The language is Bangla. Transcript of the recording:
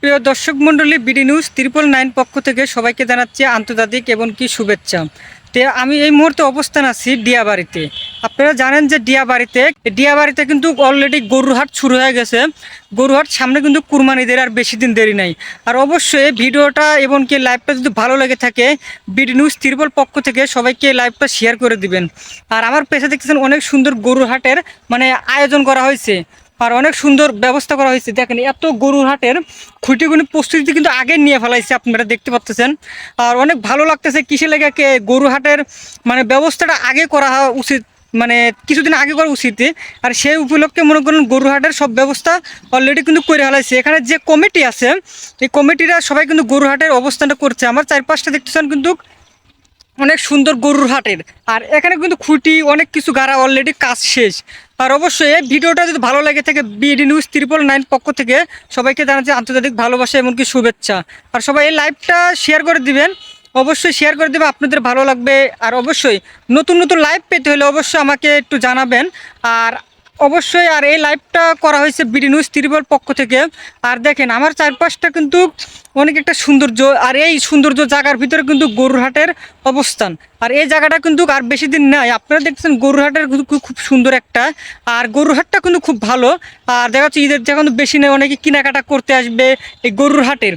প্রিয় দর্শক মণ্ডলী, বিডি নিউজ ত্রিপল নাইন পক্ষ থেকে সবাইকে জানাচ্ছি আন্তর্জাতিক এবং কি শুভেচ্ছা। তে আমি এই মুহূর্তে অবস্থান আছি ডিয়াবাড়িতে আপনারা জানেন যে ডিয়াবাড়িতে ডিয়াবাড়িতে কিন্তু অলরেডি গরুহাট শুরু হয়ে গেছে। গরুহাট সামনে কিন্তু কুরবানিদের আর বেশি দিন দেরি নাই। আর অবশ্যই ভিডিওটা এবং কি লাইভটা যদি ভালো লেগে থাকে, বিডি নিউজ ত্রিপল পক্ষ থেকে সবাইকে লাইভটা শেয়ার করে দিবেন। আর আমার পেছনে দেখতেছেন অনেক সুন্দর গরুহাটের মানে আয়োজন করা হয়েছে। আর অনেক সুন্দর ব্যবস্থা করা হয়েছে। দেখেন, এত গরুর হাটের খুঁটিগুলি প্রস্তুতি কিন্তু আগে নিয়ে ফেলাইছে আপনারা দেখতে পাচ্ছেন। আর অনেক ভালো লাগতেছে কিসে লেগে গরু হাটের মানে ব্যবস্থাটা আগে করা উচিত মানে কিছুদিন আগে করা উচিত। আর সেই উপলক্ষে মনে করুন গরু হাটের সব ব্যবস্থা অলরেডি কিন্তু করে ফেলাইছে। এখানে যে কমিটি আছে, এই কমিটিরা সবাই কিন্তু গরু হাটের অবস্থানটা করছে। আমার চারপাশটা দেখতেছেন কিন্তু অনেক সুন্দর গরুর হাটের। আর এখানে কিন্তু খুঁটি, অনেক কিছু গাড়া অলরেডি কাজ শেষ। আর অবশ্যই এই ভিডিওটা যদি ভালো লাগে থাকে বিডি নিউজ ত্রিপল নাইন পক্ষ থেকে সবাইকে জানাচ্ছি আন্তর্জাতিক ভালোবাসা এমনকি শুভেচ্ছা। আর সবাই এই লাইভটা শেয়ার করে দিবেন। অবশ্যই শেয়ার করে দেবে আপনাদের ভালো লাগবে। আর অবশ্যই নতুন নতুন লাইভ পেতে হলে অবশ্যই আমাকে একটু জানাবেন। আর অবশ্যই আর এই লাইভটা করা হয়েছে বিডি নিউজ ত্রিপল পক্ষ থেকে। আর দেখেন, আমার চারপাশটা কিন্তু অনেক একটা সৌন্দর্য, আর এই সৌন্দর্য জায়গার ভিতরে কিন্তু গরুরহাটের অবস্থান। আর এই জায়গাটা কিন্তু আর বেশি দিন নাই। আপনারা দেখছেন গরুরহাটের খুব- সুন্দর একটা, আর গরুরহাটটা কিন্তু খুব ভালো। আর দেখা যাচ্ছে ঈদের যখন বেশি নেই, অনেকে কেনাকাটা করতে আসবে এই গরুর হাটের।